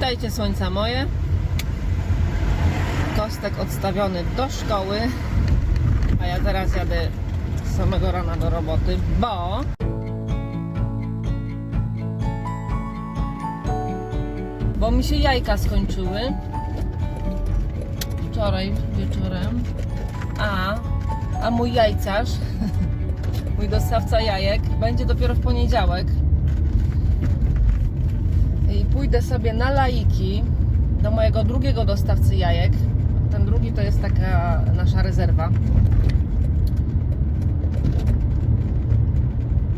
Witajcie słońca moje. Kostek odstawiony do szkoły. A ja teraz jadę z samego rana do roboty, bo bo mi się jajka skończyły wczoraj wieczorem. A, a mój jajcarz, mój dostawca jajek, będzie dopiero w poniedziałek. I pójdę sobie na laiki do mojego drugiego dostawcy jajek. Ten drugi to jest taka nasza rezerwa.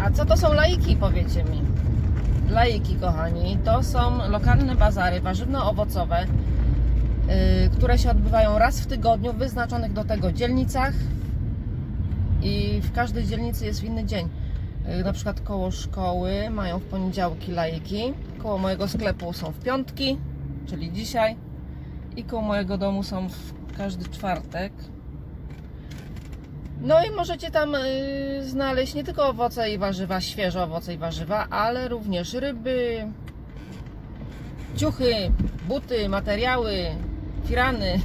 A co to są laiki, powiecie mi? Laiki, kochani, to są lokalne bazary warzywno-owocowe, yy, które się odbywają raz w tygodniu w wyznaczonych do tego dzielnicach i w każdej dzielnicy jest inny dzień. Yy, Na przykład koło szkoły mają w poniedziałki lajki, koło mojego sklepu są w piątki, czyli dzisiaj i koło mojego domu są w każdy czwartek. No i możecie tam y, znaleźć nie tylko owoce i warzywa, świeże owoce i warzywa, ale również ryby, ciuchy, buty, materiały, firany.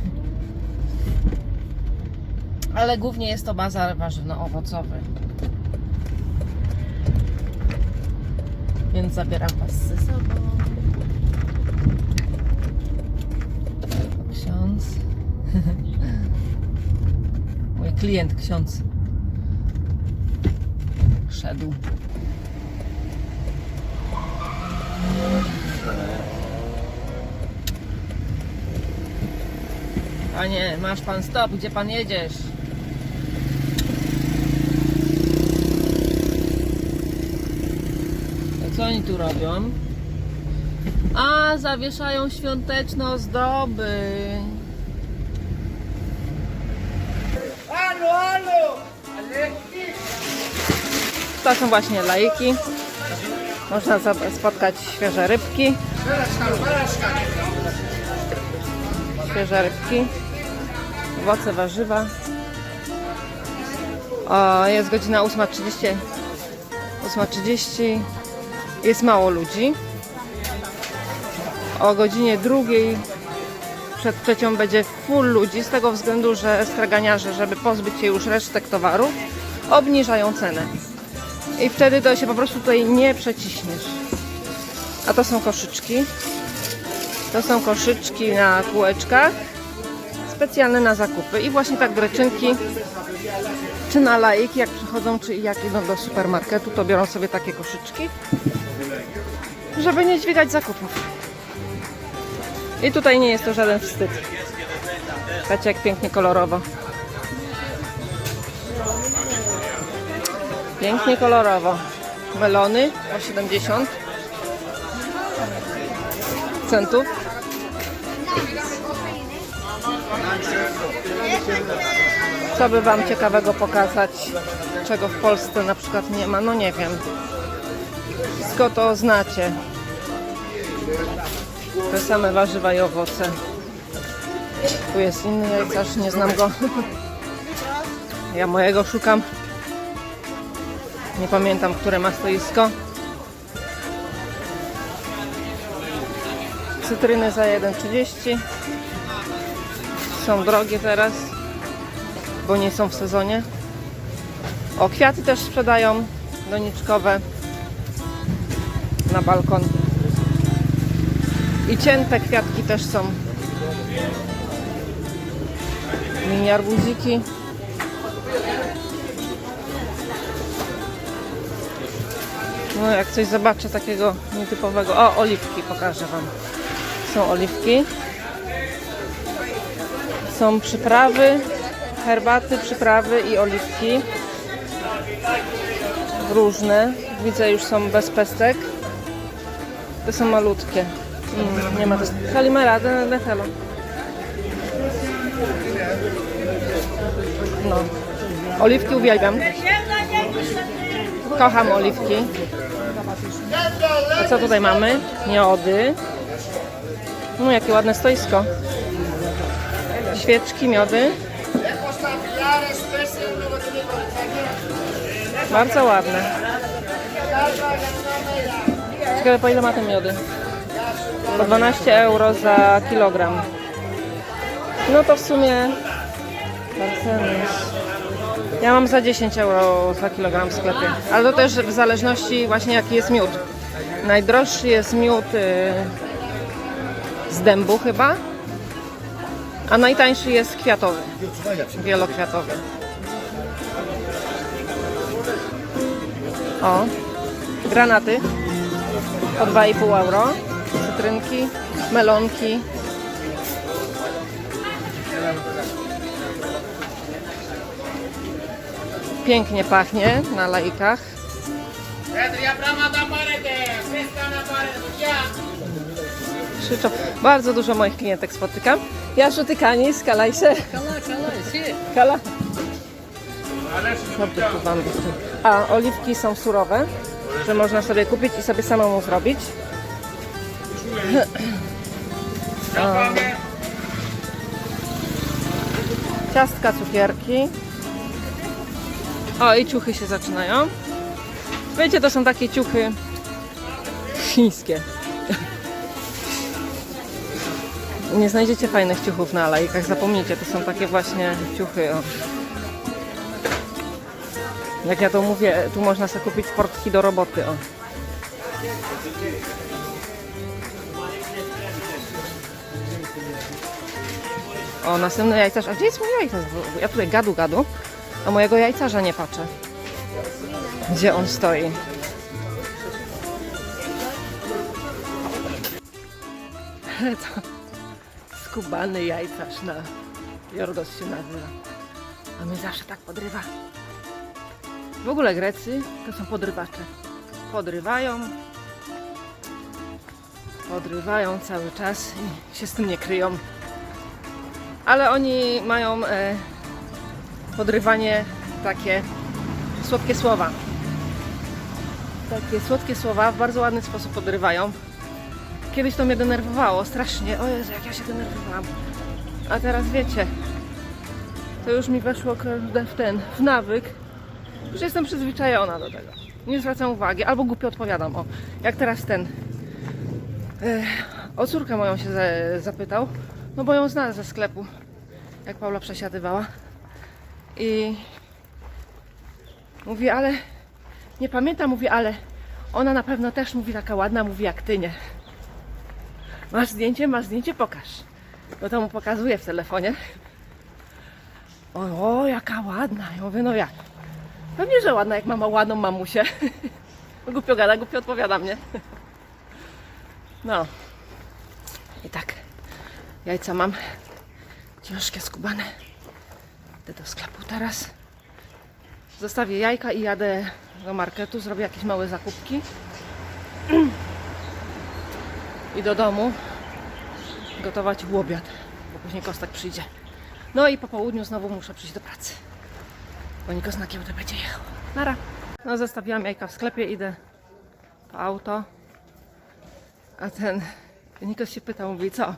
Ale głównie jest to bazar warzywno-owocowy. Więc zabieram Was ze sobą. Ksiądz. Mój klient, ksiądz. Szedł. Panie, masz pan stop, gdzie pan jedziesz? To co oni tu robią? A, zawieszają świąteczne ozdoby. Halo, halo! To są właśnie lajki. Można spotkać świeże rybki. Świeże rybki. Owoce, warzywa. O, jest godzina 8.30. 8.30. Jest mało ludzi. O godzinie drugiej przed trzecią będzie full ludzi z tego względu, że straganiarze, żeby pozbyć się już resztek towaru, obniżają cenę. I wtedy to się po prostu tutaj nie przeciśniesz. A to są koszyczki. To są koszyczki na kółeczkach. Specjalne na zakupy. I właśnie tak greczynki czy na lajki, jak przychodzą, czy jak idą do supermarketu, to biorą sobie takie koszyczki, żeby nie dźwigać zakupów. I tutaj nie jest to żaden wstyd. Patrzcie jak pięknie kolorowo. Pięknie kolorowo. Melony po 70 centów. Co by Wam ciekawego pokazać, czego w Polsce na przykład nie ma? No nie wiem. Wszystko to znacie. Te same warzywa i owoce. Tu jest inny jajcarz, nie znam go. Ja mojego szukam. Nie pamiętam, które ma stoisko. Cytryny za 1,30. Są drogie teraz, bo nie są w sezonie. O, kwiaty też sprzedają doniczkowe na balkon. I cięte kwiatki też są. Mini arbuziki. No jak coś zobaczę takiego nietypowego. O, oliwki pokażę Wam. Są oliwki. Są przyprawy, herbaty, przyprawy i oliwki. Różne. Widzę już są bez pestek. Te są malutkie. Mm, nie ma to. Kalimera, de, de hello. No. Oliwki uwielbiam. Kocham oliwki. A co tutaj mamy? Miody. No jakie ładne stoisko. Świeczki, miody. Bardzo ładne. Ciekawe po ile ma te miody. Po 12 euro za kilogram. No to w sumie. Ja mam za 10 euro za kilogram w sklepie. Ale to też w zależności właśnie jaki jest miód. Najdroższy jest miód y, z dębu chyba. A najtańszy jest kwiatowy. Wielokwiatowy. O, granaty po 2,5 euro. Cytrynki, melonki. Pięknie pachnie na ya. Krzyczą. Bardzo dużo moich klientek spotykam. Ja szutykani, skalaj się. Kala, kala, sí. Kala. A, oliwki są surowe, że można sobie kupić i sobie samemu zrobić. Ciastka, cukierki. O, i ciuchy się zaczynają. Wiecie, to są takie ciuchy chińskie. Nie znajdziecie fajnych ciuchów na alejkach, zapomnijcie, to są takie właśnie ciuchy. O. Jak ja to mówię, tu można sobie kupić portki do roboty. O. O, następny jajcarz. A gdzie jest mój jajcarz? Ja tutaj gadu gadu, a mojego jajcarza nie patrzę. Gdzie on stoi? to skubany jajcarz na Jorgos się nazywa. A mnie zawsze tak podrywa. W ogóle Grecy to są podrywacze. Podrywają, podrywają cały czas i się z tym nie kryją. Ale oni mają e, podrywanie takie słodkie słowa. Takie słodkie słowa w bardzo ładny sposób podrywają. Kiedyś to mnie denerwowało strasznie. O Jezu, jak ja się denerwowałam. A teraz wiecie, to już mi weszło w ten, w nawyk, że jestem przyzwyczajona do tego. Nie zwracam uwagi, albo głupio odpowiadam. O, jak teraz ten. E, o córkę moją się za- zapytał, no bo ją zna ze sklepu, jak Paula przesiadywała. I mówi, ale nie pamiętam, mówi, ale ona na pewno też mówi taka ładna, mówi jak ty nie. Masz zdjęcie, masz zdjęcie, pokaż. No to mu pokazuję w telefonie. O, o jaka ładna. Ja mówię, no jak? Pewnie, że ładna, jak mama ładną mamusię. głupio gada, głupio odpowiada mnie. No. I tak. Jajca mam ciężkie, skubane. Idę do sklepu teraz. Zostawię jajka i jadę do marketu, zrobię jakieś małe zakupki. I do domu gotować obiad, bo później Kostek przyjdzie. No i po południu znowu muszę przyjść do pracy. Bo Nikos na kiełdę będzie jechał. Nara. No zostawiłam jajka w sklepie, idę po auto. A ten Nikos się pyta, mówi co?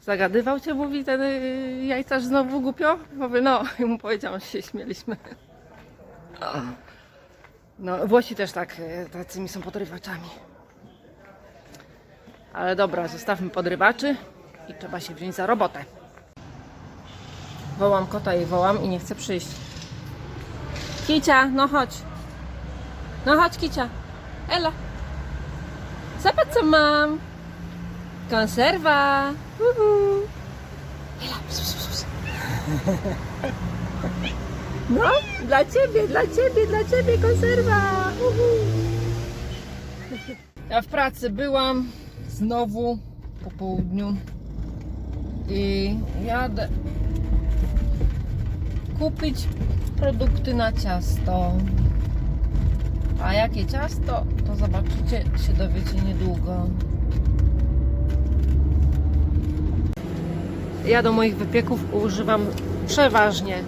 Zagadywał cię, mówi ten y, jajcarz znowu głupio? Mówię, no. I mu powiedziałam, że się śmieliśmy. No, Włosi też tak, y, tacy mi są podrywaczami. Ale dobra, zostawmy podrywaczy i trzeba się wziąć za robotę. Wołam kota i wołam i nie chce przyjść. Kicia, no chodź. No chodź, Kicia. Ela. Zobacz co mam. Konserwa. Uhu. Ela. No, dla ciebie, dla ciebie, dla ciebie konserwa. Uhu. Ja w pracy byłam znowu po południu i jadę kupić produkty na ciasto. A jakie ciasto, to zobaczycie, się dowiecie niedługo. Ja do moich wypieków używam przeważnie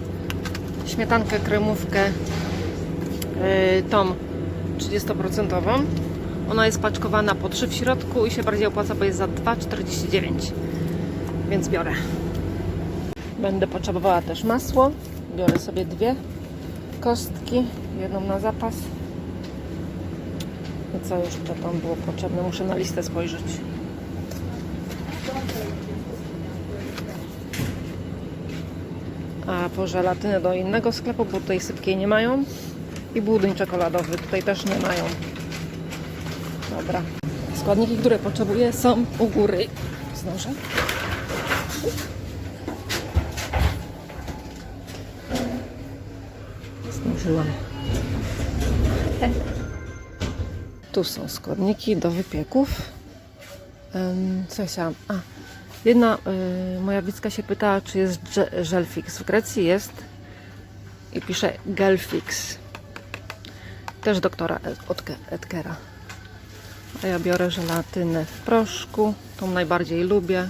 śmietankę kremówkę yy, tą 30%. Ona jest paczkowana po 3 w środku i się bardziej opłaca, bo jest za 2,49. Więc biorę. Będę potrzebowała też masło. Biorę sobie dwie kostki, jedną na zapas. I co już to tam było potrzebne? Muszę na listę spojrzeć. A po żelatynę do innego sklepu, bo tutaj sypkiej nie mają. I budyń czekoladowy tutaj też nie mają. Dobra. Składniki, które potrzebuję są u góry. Zdążę? Zdążyłam. Tu są składniki do wypieków. Co ja chciałam? A, jedna y, moja widzka się pytała, czy jest Gelfix. W Grecji jest i pisze Gelfix. Też doktora Et- Otke- Etkera. A ja biorę żelatynę w proszku. Tą najbardziej lubię.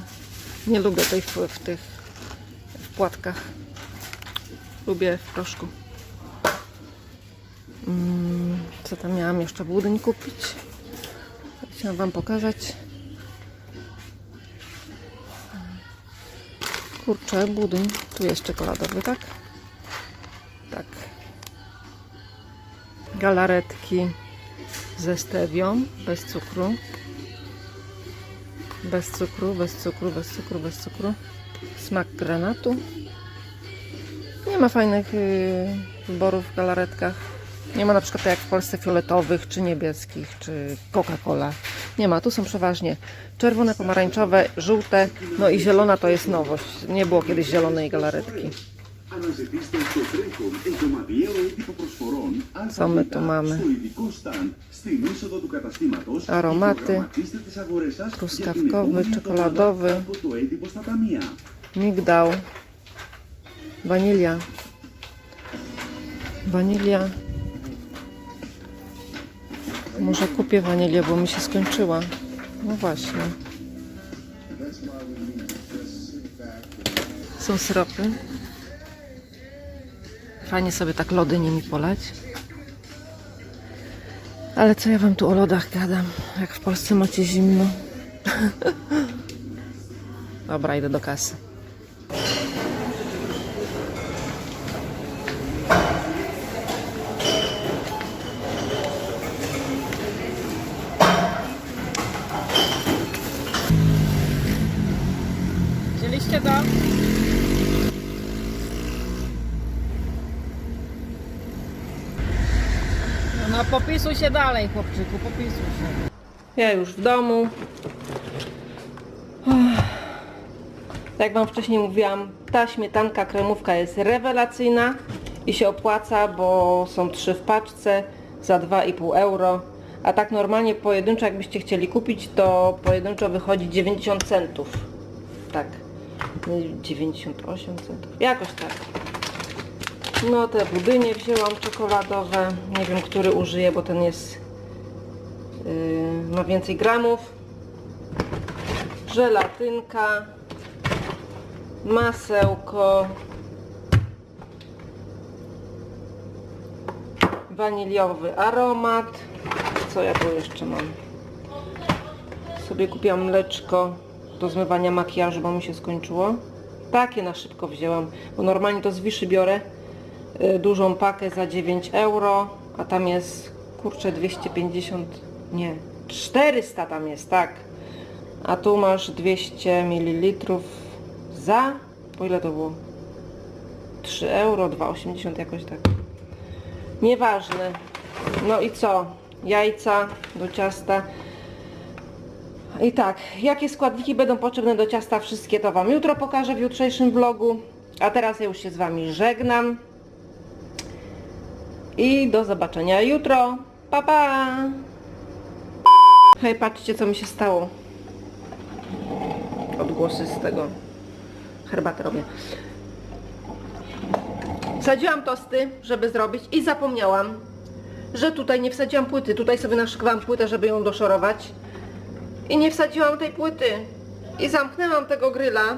Nie lubię tej w, w tych w płatkach. Lubię w proszku. Mm, co tam miałam jeszcze budyń kupić? Chciałam Wam pokazać. Kurczę, budyń. Tu jest czekoladowy, tak? Tak. Galaretki ze stewią, bez cukru. Bez cukru, bez cukru, bez cukru, bez cukru. Smak granatu. Nie ma fajnych yy, wyborów w galaretkach. Nie ma na przykład tak jak w Polsce fioletowych, czy niebieskich, czy Coca-Cola. Nie ma, tu są przeważnie czerwone, pomarańczowe, żółte, no i zielona to jest nowość. Nie było kiedyś zielonej galaretki. Co my tu mamy? Aromaty, truskawkowy, czekoladowy, migdał, wanilia, wanilia, może kupię wanilię, bo mi się skończyła. No właśnie. Są syropy. Fajnie sobie tak lody nimi polać. Ale co ja wam tu o lodach gadam? Jak w Polsce macie zimno. Dobra, idę do kasy. Wzięliście to? No popisuj się dalej, chłopczyku, popisuj się. Ja już w domu. Jak Wam wcześniej mówiłam, ta śmietanka kremówka jest rewelacyjna i się opłaca, bo są trzy w paczce za 2,5 euro. A tak normalnie pojedynczo, jakbyście chcieli kupić, to pojedynczo wychodzi 90 centów. Tak. Nie, 98 centów. Jakoś tak. No te budynie wzięłam czekoladowe. Nie wiem, który użyję, bo ten jest yy, ma więcej gramów. Żelatynka. Masełko. Waniliowy aromat. Co ja tu jeszcze mam? Sobie kupiłam mleczko do zmywania makijażu, bo mi się skończyło. Takie na szybko wzięłam, bo normalnie to z Wiszy biorę dużą pakę za 9 euro, a tam jest kurczę 250, nie, 400 tam jest, tak. A tu masz 200 ml za, po ile to było? 3 euro, 2,80 jakoś tak. Nieważne. No i co? Jajca do ciasta. I tak, jakie składniki będą potrzebne do ciasta, wszystkie to Wam jutro pokażę w jutrzejszym vlogu. A teraz ja już się z Wami żegnam. I do zobaczenia jutro. Pa, pa! Hej, patrzcie co mi się stało. Odgłosy z tego. Herbatę robię. Wsadziłam tosty, żeby zrobić i zapomniałam, że tutaj nie wsadziłam płyty. Tutaj sobie naszykowałam płytę, żeby ją doszorować. I nie wsadziłam tej płyty. I zamknęłam tego gryla.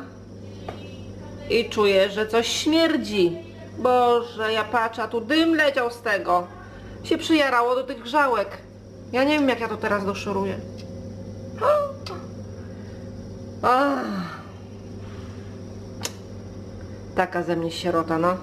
I czuję, że coś śmierdzi. Boże, ja patrzę, a tu dym leciał z tego. Się przyjarało do tych grzałek. Ja nie wiem, jak ja to teraz doszoruję. Taka ze mnie sierota, no.